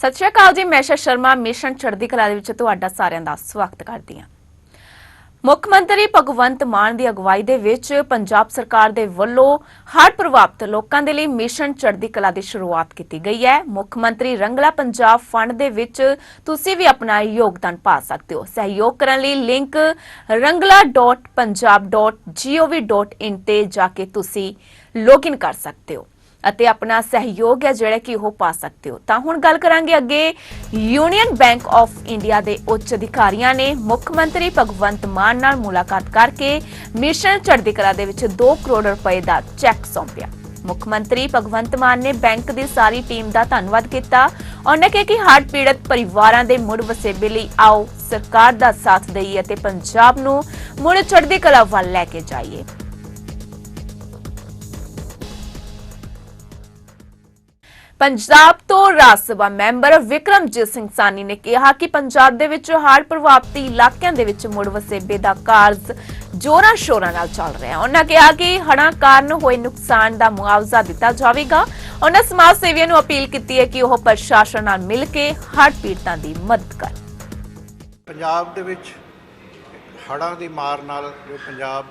ਸਤਿ ਸ਼੍ਰੀ ਅਕਾਲ ਜੀ, ਮੈਂ ਸ਼ਾ ਸ਼ਰਮਾ, ਮਿਸ਼ਨ ਚੜ੍ਹਦੀ ਕਲਾ ਦੇ ਵਿੱਚ ਤੁਹਾਡਾ ਸਾਰਿਆਂ ਦਾ ਸਵਾਗਤ ਕਰਦੀ ਹਾਂ। ਮੁੱਖ ਮੰਤਰੀ ਭਗਵੰਤ ਮਾਨ ਦੀ ਅਗਵਾਈ ਦੇ ਵਿੱਚ ਪੰਜਾਬ ਸਰਕਾਰ ਦੇ ਵੱਲੋਂ ਹੜ੍ਹ ਪ੍ਰਭਾਵਿਤ ਲੋਕਾਂ ਦੇ ਲਈ ਮਿਸ਼ਨ ਚੜ੍ਹਦੀ ਕਲਾ ਦੀ ਸ਼ੁਰੂਆਤ ਕੀਤੀ ਗਈ ਹੈ। ਮੁੱਖ ਮੰਤਰੀ ਰੰਗਲਾ ਪੰਜਾਬ ਫੰਡ ਦੇ ਵਿੱਚ ਤੁਸੀਂ ਵੀ ਆਪਣਾ ਯੋਗਦਾਨ ਪਾ ਸਕਦੇ ਹੋ। ਸਹਿਯੋਗ ਕਰਨ ਲਈ ਲਿੰਕ rangla.punjab.gov.in ਤੇ ਜਾ ਕੇ ਤੁਸੀਂ ਲੌਗਇਨ ਕਰ ਸਕਦੇ ਹੋ। ਅਤੇ ਆਪਣਾ ਸਹਿਯੋਗ ਹੈ ਜਿਹੜਾ ਕਿ ਉਹ ਪਾ ਸਕਦੇ ਹੋ। ਤਾਂ ਹੁਣ ਗੱਲ ਕਰਾਂਗੇ ਅੱਗੇ। ਯੂਨੀਅਨ ਬੈਂਕ ਆਫ ਇੰਡੀਆ ਦੇ ਉੱਚ ਅਧਿਕਾਰੀਆਂ ਨੇ ਮੁੱਖ ਮੰਤਰੀ ਭਗਵੰਤ ਮਾਨ ਨਾਲ ਮੁਲਾਕਾਤ ਕਰਕੇ ਮਿਸ਼ਨ ਚੜ੍ਹਦੀ ਕਲਾ ਦੇ ਵਿੱਚ 2 ਕਰੋੜ ਰੁਪਏ ਦਾ ਚੈੱਕ ਸੌਂਪਿਆ। ਮੁੱਖ ਮੰਤਰੀ ਭਗਵੰਤ ਮਾਨ ਨੇ ਬੈਂਕ ਦੀ ਸਾਰੀ ਟੀਮ ਦਾ ਧੰਨਵਾਦ ਕੀਤਾ। ਉਹਨਾਂ ਕਿਹਾ ਕਿ ਹੜ੍ਹ ਪੀੜਤ ਪਰਿਵਾਰਾਂ ਦੇ ਮੁੜ ਵਸੇਬੇ ਲਈ ਆਓ, ਸਰਕਾਰ ਦਾ ਸਾਥ ਦੇਈਏ ਅਤੇ ਪੰਜਾਬ ਨੂੰ ਮੁੜ ਚੜ੍ਹਦੀ ਕਲਾ ਵੱਲ ਲੈ ਕੇ ਜਾਈਏ। ਪੰਜਾਬ ਤੋਂ ਰਾਜ ਸਭਾ ਮੈਂਬਰ ਵਿਕਰਮਜੀਤ ਸਿੰਘ ਸਾਨੀ ਨੇ ਕਿਹਾ ਕਿ ਪੰਜਾਬ ਦੇ ਵਿੱਚ ਹੜ੍ਹ ਪ੍ਰਭਾਵਿਤ ਇਲਾਕਿਆਂ ਦੇ ਵਿੱਚ ਮੁੜ ਵਸੇਬੇ ਦਾ ਕਾਰਜ ਜੋਰਾਂ ਸ਼ੋਰਾਂ ਨਾਲ ਚੱਲ ਰਿਹਾ ਉਹਨਾਂ ਕਿਹਾ ਕਿ ਹੜ੍ਹਾਂ ਕਾਰਨ ਹੋਏ ਨੁਕਸਾਨ ਦਾ ਮੁਆਵਜ਼ਾ ਦਿੱਤਾ ਜਾਵੇਗਾ। ਉਹਨਾਂ ਸਮਾਜ ਸੇਵੀਆਂ ਨੂੰ ਅਪੀਲ ਕੀਤੀ ਹੈ ਕਿ ਉਹ ਪ੍ਰਸ਼ਾਸਨ ਨਾਲ ਮਿਲ ਕੇ ਹੜ੍ਹ ਪੀੜਤਾਂ ਦੀ ਮਦਦ ਕਰਨ। ਪੰਜਾਬ ਦੇ ਵਿੱਚ ਹੜ੍ਹਾਂ ਦੀ ਮਾਰ ਨਾਲ ਜੋ ਪੰਜਾਬ,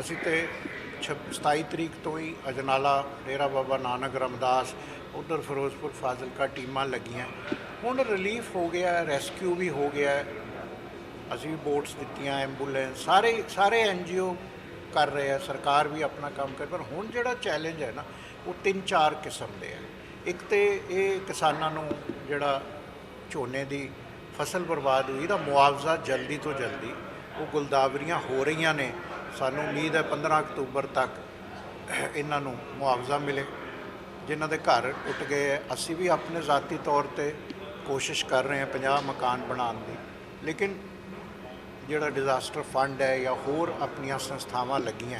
ਅਸੀਂ ਤੇ 27 ਤਰੀਕ ਤੋਂ ਹੀ ਅਜਨਾਲਾ, ਡੇਰਾ ਬਾਬਾ ਨਾਨਕ, ਰਮਦਾਸ, ਉਧਰ ਫਿਰੋਜ਼ਪੁਰ, ਫਾਜ਼ਿਲਕਾ ਟੀਮਾਂ ਲੱਗੀਆਂ। ਹੁਣ ਰਿਲੀਫ ਹੋ ਗਿਆ ਰੈਸਕਿਊ ਵੀ ਹੋ ਗਿਆ। ਅਸੀਂ ਵੀ ਬੋਟਸ ਦਿੱਤੀਆਂ ਐਂਬੂਲੈਂਸ ਸਾਰੇ ਸਾਰੇ ਐਨਜੀਓ ਕਰ ਰਹੇ ਆ, ਸਰਕਾਰ ਵੀ ਆਪਣਾ ਕੰਮ ਕਰ, ਪਰ ਹੁਣ ਜਿਹੜਾ ਚੈਲੰਜ ਹੈ ਨਾ, ਉਹ ਤਿੰਨ ਚਾਰ ਕਿਸਮ ਦੇ ਆ। ਇੱਕ ਤੇ ਇਹ ਕਿਸਾਨਾਂ ਨੂੰ ਜਿਹੜਾ ਝੋਨੇ ਦੀ ਫਸਲ ਬਰਬਾਦ ਹੋਈ ਦਾ ਮੁਆਵਜ਼ਾ ਜਲਦੀ ਤੋਂ ਜਲਦੀ, ਉਹ ਗੁਲਦਾਵਰੀਆਂ ਹੋ ਰਹੀਆਂ ਨੇ। ਸਾਨੂੰ ਉਮੀਦ ਹੈ 15 ਅਕਤੂਬਰ ਤੱਕ ਇਹਨਾਂ ਨੂੰ ਮੁਆਵਜ਼ਾ ਮਿਲੇ ਜਿਨ੍ਹਾਂ ਦੇ ਘਰ ਟੁੱਟ ਗਏ ਹੈ ਅਸੀਂ ਵੀ ਆਪਣੇ ذاتی ਤੌਰ ਤੇ ਕੋਸ਼ਿਸ਼ ਕਰ ਰਹੇ ਹਾਂ 50 ਮਕਾਨ ਬਣਾਉਣ ਦੀ ਲੇਕਿਨ ਜਿਹੜਾ ਡਿਜ਼ਾਸਟਰ ਫੰਡ ਹੈ ਜਾਂ ਹੋਰ ਆਪਣੀਆਂ ਸੰਸਥਾਵਾਂ ਲੱਗੀਆਂ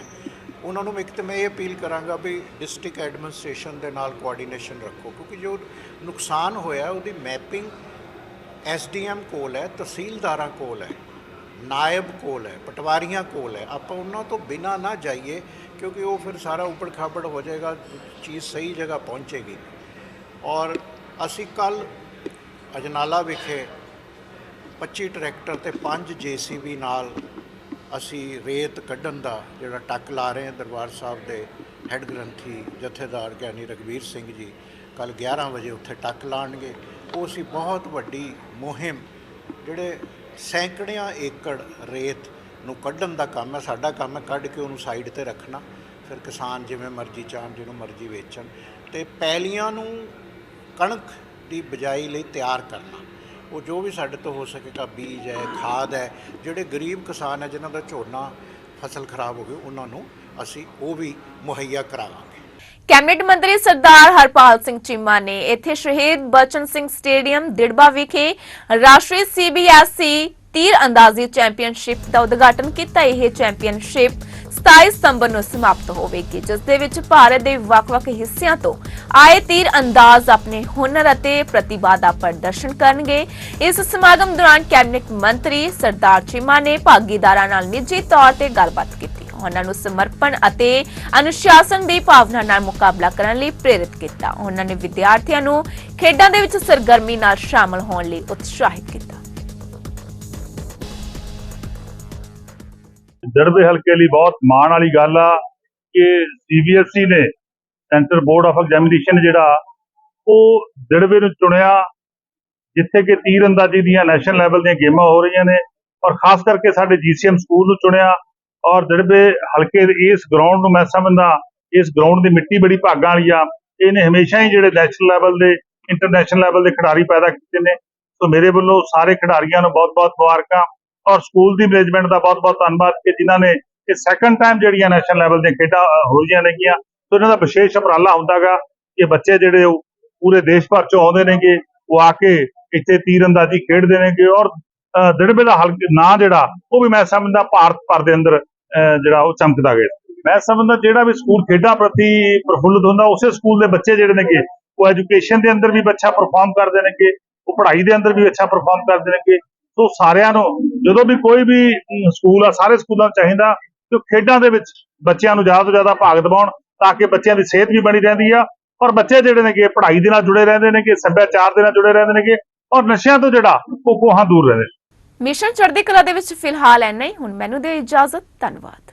ਉਹਨਾਂ ਨੂੰ ਇੱਕ ਤਾਂ ਮੈਂ ਇਹ ਅਪੀਲ ਕਰਾਂਗਾ ਵੀ ਡਿਸਟ੍ਰਿਕਟ ਐਡਮਿਨਿਸਟ੍ਰੇਸ਼ਨ ਦੇ ਨਾਲ ਕੋਆਰਡੀਨੇਸ਼ਨ ਰੱਖੋ ਕਿਉਂਕਿ ਜੋ ਨੁਕਸਾਨ ਹੋਇਆ ਉਹਦੀ ਮੈਪਿੰਗ ਐਸਡੀਐਮ ਕੋਲ ਹੈ ਤਹਿਸੀਲਦਾਰਾਂ ਕੋਲ ਹੈ ਨਾਇਬ ਕੋਲ ਹੈ, ਪਟਵਾਰੀਆਂ ਕੋਲ ਹੈ। ਆਪਾਂ ਉਹਨਾਂ ਤੋਂ ਬਿਨਾ ਨਾ ਜਾਈਏ, ਕਿਉਂਕਿ ਉਹ ਫਿਰ ਸਾਰਾ ਉੱਪੜ ਖਾਪੜ ਹੋ ਜਾਏਗਾ, ਚੀਜ਼ ਸਹੀ ਜਗ੍ਹਾ ਪਹੁੰਚੇਗੀ। ਔਰ ਅਸੀਂ ਕੱਲ ਅਜਨਾਲਾ ਵਿਖੇ 25 ਟਰੈਕਟਰ ਤੇ 5 ਜੀਸੀਬੀ ਨਾਲ ਅਸੀਂ ਰੇਤ ਕੱਢਣ ਦਾ ਜਿਹੜਾ ਟੱਕ ਲਾ ਰਹੇ ਹਾਂ ਦਰਬਾਰ ਸਾਹਿਬ ਦੇ ਹੈੱਡ ਗ੍ਰੰਥੀ ਜਥੇਦਾਰ ਗਿਆਨੀ ਰਗਵੀਰ ਸਿੰਘ ਜੀ ਕੱਲ 11 ਵਜੇ ਉੱਥੇ ਟੱਕ ਲਾਣਗੇ। ਉਹ ਅਸੀਂ ਬਹੁਤ ਵੱਡੀ ਮੁਹਿੰਮ, ਜਿਹੜੇ ਸੈਂਕੜਿਆਂ ਏਕੜ ਰੇਤ ਨੂੰ ਕੱਢਣ ਦਾ ਕੰਮ ਹੈ, ਸਾਡਾ ਕੰਮ ਹੈ ਕੱਢ ਕੇ ਉਹਨੂੰ ਸਾਈਡ ਤੇ ਰੱਖਣਾ। ਫਿਰ ਕਿਸਾਨ ਜਿਵੇਂ ਮਰਜ਼ੀ ਚਾਹਣ, ਜਿਹਨੂੰ ਮਰਜ਼ੀ ਵੇਚਣ। ਤੇ ਪੈਲੀਆਂ ਨੂੰ ਕਣਕ ਦੀ ਬਜਾਈ ਲਈ ਤਿਆਰ ਕਰਨਾ। ਉਹ ਜੋ ਵੀ ਸਾਡੇ ਤੋਂ ਹੋ ਸਕੇਗਾ ਬੀਜ ਹੈ, ਖਾਦ ਹੈ, ਜਿਹੜੇ ਗਰੀਬ ਕਿਸਾਨ ਹੈ, ਜਿਨ੍ਹਾਂ ਦਾ ਝੋਨਾ ਫਸਲ ਖਰਾਬ ਹੋ ਗਈ, ਉਹਨਾਂ ਨੂੰ ਅਸੀਂ ਉਹ ਵੀ ਮੁਹੱਈਆ ਕਰਾਵਾਂਗੇ। ਕੈਬਨਿਟ ਮੰਤਰੀ ਸਰਦਾਰ ਹਰਪਾਲ ਸਿੰਘ ਚੀਮਾ ਨੇ ਇੱਥੇ ਸ਼ਹੀਦ ਬਚਨ ਸਿੰਘ ਸਟੇਡੀਅਮ, ਦਿੜਬਾ ਵਿਖੇ ਰਾਸ਼ਟਰੀ ਸੀਬੀਐਸਈ ਤੀਰ ਅੰਦਾਜ਼ੀ ਚੈਂਪੀਅਨਸ਼ਿਪ ਦਾ ਉਦਘਾਟਨ ਕੀਤਾ। ਇਹ ਚੈਂਪੀਅਨਸ਼ਿਪ 27 ਸਤੰਬਰ ਨੂੰ ਸਮਾਪਤ ਹੋਵੇਗੀ, ਜਿਸ ਦੇ ਵਿੱਚ ਭਾਰਤ ਦੇ ਵੱਖ-ਵੱਖ ਹਿੱਸਿਆਂ ਤੋਂ ਆਏ ਤੀਰ ਅੰਦਾਜ਼ ਆਪਣੇ ਹੁਨਰ ਅਤੇ ਪ੍ਰਤਿਭਾ ਦਾ ਪ੍ਰਦਰਸ਼ਨ ਕਰਨਗੇ। ਇਸ ਸਮਾਗਮ ਦੌਰਾਨ ਕੈਬਨਿਟ ਮੰਤਰੀ ਸਰਦਾਰ ਚੀਮਾ ਨੇ ਭਾਗੀਦਾਰਾਂ ਨਾਲ ਨਿੱਜੀ ਤੌਰ ਤੇ ਗੱਲਬਾਤ ਕੀਤੀ। ਉਹਨਾਂ ਨੂੰ ਸਮਰਪਣ ਅਤੇ ਅਨੁਸ਼ਾਸਨ ਦੀ ਭਾਵਨਾ ਨਾਲ ਮੁਕਾਬਲਾ ਕਰਨ ਲਈ ਪ੍ਰੇਰਿਤ ਕੀਤਾ। ਉਹਨਾਂ ਨੇ ਵਿਦਿਆਰਥੀਆਂ ਨੂੰ ਖੇਡਾਂ ਦੇ ਵਿੱਚ ਸਰਗਰਮੀ ਨਾਲ ਸ਼ਾਮਲ ਹੋਣ ਲਈ ਉਤਸ਼ਾਹਿਤ ਕੀਤਾ। ਦੜਬੇ ਹਲਕੇ ਲਈ ਬਹੁਤ ਮਾਣ ਵਾਲੀ ਗੱਲ ਆ ਕਿ ਸੀਬੀਐਸਈ ਨੇ ਸੈਂਟਰ ਬੋਰਡ ਆਫ ਐਗਜ਼ਾਮੀਨੇਸ਼ਨ ਜਿਹੜਾ, ਉਹ ਦੜਵੇ ਨੂੰ ਚੁਣਿਆ ਜਿੱਥੇ ਕਿ ਤੀਰ ਅੰਦਾਜ਼ੀ ਦੀਆਂ ਨੈਸ਼ਨਲ ਲੈਵਲ ਦੀਆਂ ਗੇਮਾਂ ਹੋ ਰਹੀਆਂ ਨੇ ਔਰ ਖਾਸ ਕਰਕੇ ਸਾਡੇ ਜੀਸੀਐਮ ਸਕੂਲ ਨੂੰ ਚੁਣਿਆ ਔਰ ਦੜਬੇ ਹਲਕੇ ਦੇ ਇਸ ਗਰਾਊਂਡ ਨੂੰ ਮੈਂ ਸਮਝਦਾ, ਇਸ ਗਰਾਊਂਡ ਦੀ ਮਿੱਟੀ ਬੜੀ ਭਾਗਾਂ ਵਾਲੀ ਆ, ਇਹਨੇ ਹਮੇਸ਼ਾ ਹੀ ਜਿਹੜੇ ਨੈਸ਼ਨਲ ਲੈਵਲ ਦੇ ਇੰਟਰਨੈਸ਼ਨਲ ਲੈਵਲ ਦੇ ਖਿਡਾਰੀ ਪੈਦਾ ਕੀਤੇ ਨੇ। ਸੋ ਮੇਰੇ ਵੱਲੋਂ ਸਾਰੇ ਖਿਡਾਰੀਆਂ ਨੂੰ ਬਹੁਤ-ਬਹੁਤ ਮੁਬਾਰਕਾਂ ਔਰ ਸਕੂਲ ਦੀ ਮੈਨੇਜਮੈਂਟ ਦਾ ਬਹੁਤ-ਬਹੁਤ ਧੰਨਵਾਦ ਕਿ ਜਿਨ੍ਹਾਂ ਨੇ ਇਹ ਸੈਕੰਡ ਟਾਈਮ ਜਿਹੜੀਆਂ ਨੈਸ਼ਨਲ ਲੈਵਲ ਦੀਆਂ ਖੇਡਾਂ ਹੋਈਆਂ ਨੇਗੀਆਂ। ਸੋ ਇਹਨਾਂ ਦਾ ਵਿਸ਼ੇਸ਼ ਉਪਰਾਲਾ ਹੁੰਦਾਗਾ ਕਿ ਬੱਚੇ ਜਿਹੜੇ ਉਹ ਪੂਰੇ ਦੇਸ਼ ਭਰ ਚੋਂ ਆਉਂਦੇ ਨੇਗੇ, ਉਹ ਆ ਕੇ ਇੱਥੇ ਤੀਰ ਅੰਦਾਜ਼ੀ ਖੇਡਦੇ ਨੇਗੇ ਔਰ ਦਿੜਬੇ ਦਾ ਹਲਕ ਨਾਂ ਜਿਹੜਾ, ਉਹ ਵੀ ਮੈਂ ਸਮਝਦਾ ਭਾਰਤ ਭਰ ਦੇ ਅੰਦਰ ਜਿਹੜਾ ਉਹ ਚਮਕਦਾ ਗਿਆ। ਮੈਂ ਸਮਝਦਾ ਜਿਹੜਾ ਵੀ ਸਕੂਲ ਖੇਡਾਂ ਪ੍ਰਤੀ ਪ੍ਰਫੁੱਲਤ ਹੁੰਦਾ, ਉਸੇ ਸਕੂਲ ਦੇ ਬੱਚੇ ਜਿਹੜੇ ਨੇਗੇ, ਉਹ ਐਜੂਕੇਸ਼ਨ ਦੇ ਅੰਦਰ ਵੀ ਅੱਛਾ ਪਰਫਾਰਮ ਕਰਦੇ ਨੇਗੇ, ਉਹ ਪੜ੍ਹਾਈ ਦੇ ਅੰਦਰ ਵੀ ਅੱਛਾ ਪਰਫਾਰਮ ਕਰਦੇ ਨੇਗੇ। ਸੋ ਸਾਰਿਆਂ ਨੂੰ, ਜਦੋਂ ਵੀ ਕੋਈ ਵੀ ਸਕੂਲ ਆ, ਸਾਰੇ ਸਕੂਲਾਂ ਨੂੰ ਚਾਹੀਦਾ ਕਿ ਖੇਡਾਂ ਦੇ ਵਿੱਚ ਬੱਚਿਆਂ ਨੂੰ ਜ਼ਿਆਦਾ ਤੋਂ ਜ਼ਿਆਦਾ ਭਾਗ ਦਿਵਾਉਣ, ਤਾਂ ਕਿ ਬੱਚਿਆਂ ਦੀ ਸਿਹਤ ਵੀ ਬਣੀ ਰਹਿੰਦੀ ਆ। ਔਰ ਬੱਚੇ ਜਿਹੜੇ ਨੇਗੇ, ਪੜ੍ਹਾਈ ਦੇ ਨਾਲ ਜੁੜੇ ਰਹਿੰਦੇ ਨੇਗੇ, ਸੱਭਿਆਚਾਰ ਦੇ ਨਾਲ ਜੁੜੇ ਰਹਿੰਦੇ ਨੇਗੇ, ਔਰ ਨਸ਼ਿਆਂ ਤੋਂ ਜਿਹੜਾ ਉਹ ਕੋਹਾਂ ਦੂਰ ਰਹਿੰਦੇ ਮਿਸ਼ਨ ਚੜ੍ਹਦੀ ਕਲਾ ਦੇ ਵਿੱਚ ਫਿਲਹਾਲ ਐਨਾ ਹੀ। ਹੁਣ ਮੈਨੂੰ ਦੇ ਇਜਾਜ਼ਤ। ਧੰਨਵਾਦ।